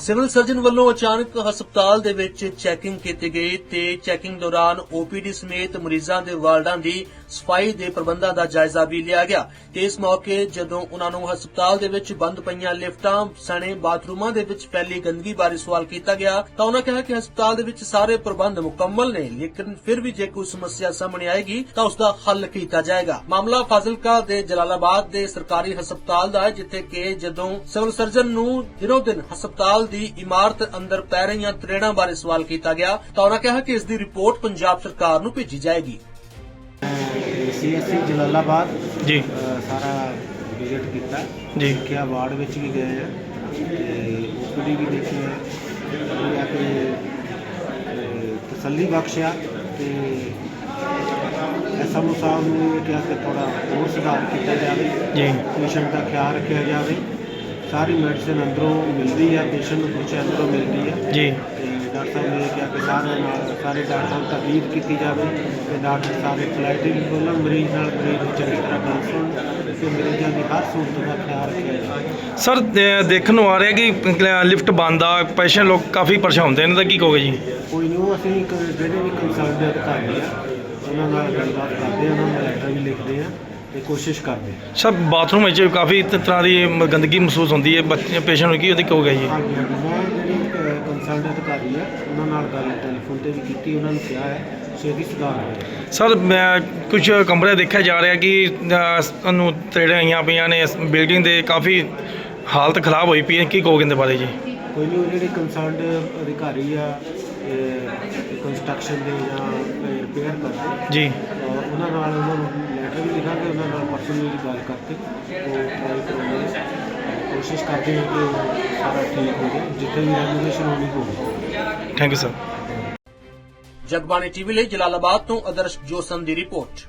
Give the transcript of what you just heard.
Civil surgeon ਵੱਲੋਂ ਅਚਾਨਕ ਹਸਪਤਾਲ ਦੇ ਵਿੱਚ ਚੈਕਿੰਗ ਕੀਤੀ ਗਈ ਤੇ ਚੈਕਿੰਗ ਦੌਰਾਨ OPD ਸਮੇਤ ਮਰੀਜ਼ਾਂ ਦੇ ਵਾਰਡਾਂ ਦੀ ਸਫ਼ਾਈ ਦੇ ਪ੍ਰਬੰਧਾਂ ਦਾ ਜਾਇਜ਼ਾ ਵੀ ਲਿਆ ਗਿਆ। ਤੇ ਇਸ ਮੌਕੇ ਜਦੋਂ ਉਹਨਾਂ ਨੂੰ ਹਸਪਤਾਲ ਦੇ ਵਿੱਚ ਬੰਦ ਪਈਆਂ ਲਿਫਟਾਂ, ਸਣੇ ਬਾਥਰੂਮਾਂ ਦੇ ਵਿੱਚ ਫੈਲੀ ਗੰਦਗੀ ਬਾਰੇ ਸਵਾਲ ਕੀਤਾ ਗਿਆ, ਤਾਂ ਉਹਨਾਂ ਕਿਹਾ ਕਿ ਹਸਪਤਾਲ ਦੇ ਵਿੱਚ ਸਾਰੇ ਪ੍ਰਬੰਧ ਮੁਕੰਮਲ ਨੇ, ਲੇਕਿਨ ਫਿਰ ਵੀ ਜੇ ਕੋਈ ਸਮੱਸਿਆ ਸਾਹਮਣੇ ਆਏਗੀ ਤਾਂ ਉਸ ਦਾ ਹੱਲ ਕੀਤਾ ਜਾਏਗਾ। ਮਾਮਲਾ ਫਾਜ਼ਿਲਕਾ ਦੇ ਜਲਾਲਾਬਾਦ ਦੇ ਸਰਕਾਰੀ ਹਸਪਤਾਲ ਦਾ ਹੈ, ਜਿੱਥੇ ਕਿ ਜਦੋਂ ਸਿਵਲ ਸਰਜਨ ਨੂੰ ਦਿਨੋ ਦਿਨ ਹਸਪਤਾਲ ਦੀ ਇਮਾਰਤ ਅੰਦਰ ਪੈ ਰਹੀਆਂ ਤਰੇੜਾਂ ਬਾਰੇ ਸਵਾਲ ਕੀਤਾ ਗਿਆ ਤਾਂ ਉਹਨਾਂ ਕਿਹਾ ਕਿ ਇਸ ਦੀ ਰਿਪੋਰਟ ਪੰਜਾਬ ਸਰਕਾਰ ਨੂੰ ਭੇਜੀ ਜਾਏਗੀ। ਸੀਐਸਸੀ ਜਲਾਲਾਬਾਦ ਜੀ। ਸਾਰਾ ਵਿਜ਼ਿਟ ਕੀਤਾ। ਜੀ। ਦੇਖਿਆ ਵਾਰਡ ਵਿੱਚ ਵੀ ਗਏ ਆ। ਤੇ ਓਪੀਡੀ ਵੀ ਦੇਖੀ ਹੈ ਇਹ ਆ ਕੇ ਅ, ਤਸੱਲੀ ਬਖਸ਼ਿਆ ਤੇ ਐਸਐਮਓ ਸਾਹਿਬ ਨੂੰ ਕਿਹਾ ਕਿ ਥੋੜਾ ਹੋਰ ਸੁਧਾਰ ਕੀਤਾ ਜਾਵੇ। ਜੀ। ਪੇਸ਼ੈਂਟ ਦਾ ਖਿਆਲ ਰੱਖਿਆ ਜਾਵੇ। ਸਾਰੀ ਮੈਡੀਸਿਨ ਅੰਦਰੋਂ ਮਿਲਦੀ ਹੈ ਪੇਸ਼ੈਂਟ ਨੂੰ ਕੁਝ ਅੰਦਰੋਂ ਮਿਲਦੀ ਹੈ ਜੀ। ਡਾਕਟਰ ਸਾਹਿਬ ਨੇ ਕਿਹਾ ਕਿ ਸਾਰੇ ਨਾਲ ਸਾਰੇ ਡਾਕਟਰਾਂ ਨੂੰ ਤਕਲੀਫ ਕੀਤੀ ਜਾਵੇ ਤੇ ਡਾਕਟਰ ਸਾਰੇ ਫਲਾਈਟ ਵੀ ਬੋਲਣ ਮਰੀਜ਼ ਨਾਲ ਮਰੀਜ਼ ਨੂੰ ਚੰਗੀ ਤਰ੍ਹਾਂ ਗੱਲ ਸੁਣਨ ਤੇ ਮਰੀਜ਼ਾਂ ਦੀ ਹਰ ਸਹੂਲਤ ਦਾ ਖਿਆਲ ਰੱਖਿਆ ਜਾਵੇ। ਸਰ ਦੇਖਣ ਨੂੰ ਆ ਰਿਹਾ ਕਿ ਲਿਫਟ ਬੰਦ ਆ ਪੇਸ਼ੈਂਟ ਲੋਕ ਕਾਫੀ ਪਰੇਸ਼ਾਨ ਹੁੰਦੇ ਨੇ ਤਾਂ ਕੀ ਕਹੋਗੇ ਜੀ? ਕੋਈ ਨੂੰ ਅਸੀਂ ਜਿਹੜੇ ਵੀ ਕੰਸਰਨ ਦੇ ਅਧਿਕਾਰੀ ਆ ਉਹਨਾਂ ਨਾਲ ਗੱਲਬਾਤ ਕਰਦੇ ਆ ਉਹਨਾਂ ਨੂੰ ਲੈਟਰ ਵੀ ਲਿਖਦੇ ਆ। ਤੇ ਕੋਸ਼ਿਸ਼ ਕਰਦੇ। ਸਰ ਬਾਥਰੂਮ ਵਿੱਚ ਕਾਫੀ ਤ- ਤਰ੍ਹਾਂ ਦੀ ਮ- ਗੰਦਗੀ ਮਹਿਸੂਸ ਹੁੰਦੀ ਹੈ ਬੱਚੇ ਪੇਸ਼ੈਂਟ ਨੂੰ ਕੀ ਉਹਦੀ ਕਹੋਗੇ ਜੀ? ਹਾਂਜੀ ਹਾਂਜੀ। ਮੈਂ ਜਿਹੜੀ ਕੰਸਰਨ ਅਧਿਕਾਰੀ ਆ ਉਹਨਾਂ ਨਾਲ ਗੱਲ ਟੈਲੀਫੋਨ ਤੇ ਵੀ ਕੀਤੀ ਉਹਨਾਂ ਨੂੰ ਕਿਹਾ ਹੈ ਛੇਤੀ ਸੁਧਾਰ ਹੋਵੇ। ਸਰ ਮੈਂ ਕੁਝ ਕਮਰੇ ਦੇਖਿਆ ਜਾ ਰਿਹਾ ਕਿ ਅ, ਸਾਨੂੰ ਤਰੇੜਾਂ ਆਈਆਂ ਪਈਆਂ ਨੇ ਇਸ ਬਿਲਡਿੰਗ ਦੇ ਕਾਫੀ ਹਾਲਤ ਖਰਾਬ ਹੋਈ ਪਈ ਹੈ। ਕੀ ਕਹੋਗੇ ਇਹਦੇ ਬਾਰੇ ਜੀ? ਕੋਈ ਨਹੀਂ ਉਹ ਜਿਹੜੇ ਕੰਸਰਨਡ ਅਧਿਕਾਰੀ ਆ ਕੰਸਟਰਕਸ਼ਨ ਦੇ ਜਾਂ ਰਿਪੇਅਰ ਕਰਦੇ ਜੀ। ਅਹ ਉਹਨਾਂ ਨਾਲ ਉਹਨਾਂ ਨੂੰ ਉਹਨਾਂ ਨਾਲ ਗੱਲ ਕਰਕੇ ਉਹ ਟਰਾਈ ਕਰਾਂਗੇ। ਕੋਸ਼ਿਸ਼ ਕਰਦੇ ਹਾਂ ਕਿ ਸਾਰਾ ਠੀਕ ਹੋ ਜਾਏ। ਜਿੱਥੇ ਵੀ ਰੈਗੂਲੇਸ਼ਨ ਹੋਣੀ ਹੋਵੇ। Thank you sir Jagbani TV ਲਈ ਜਲਾਲਾਬਾਦ ਤੋਂ ਆਦਰਸ਼ ਜੋਸਨ ਦੀ ਰਿਪੋਰਟ।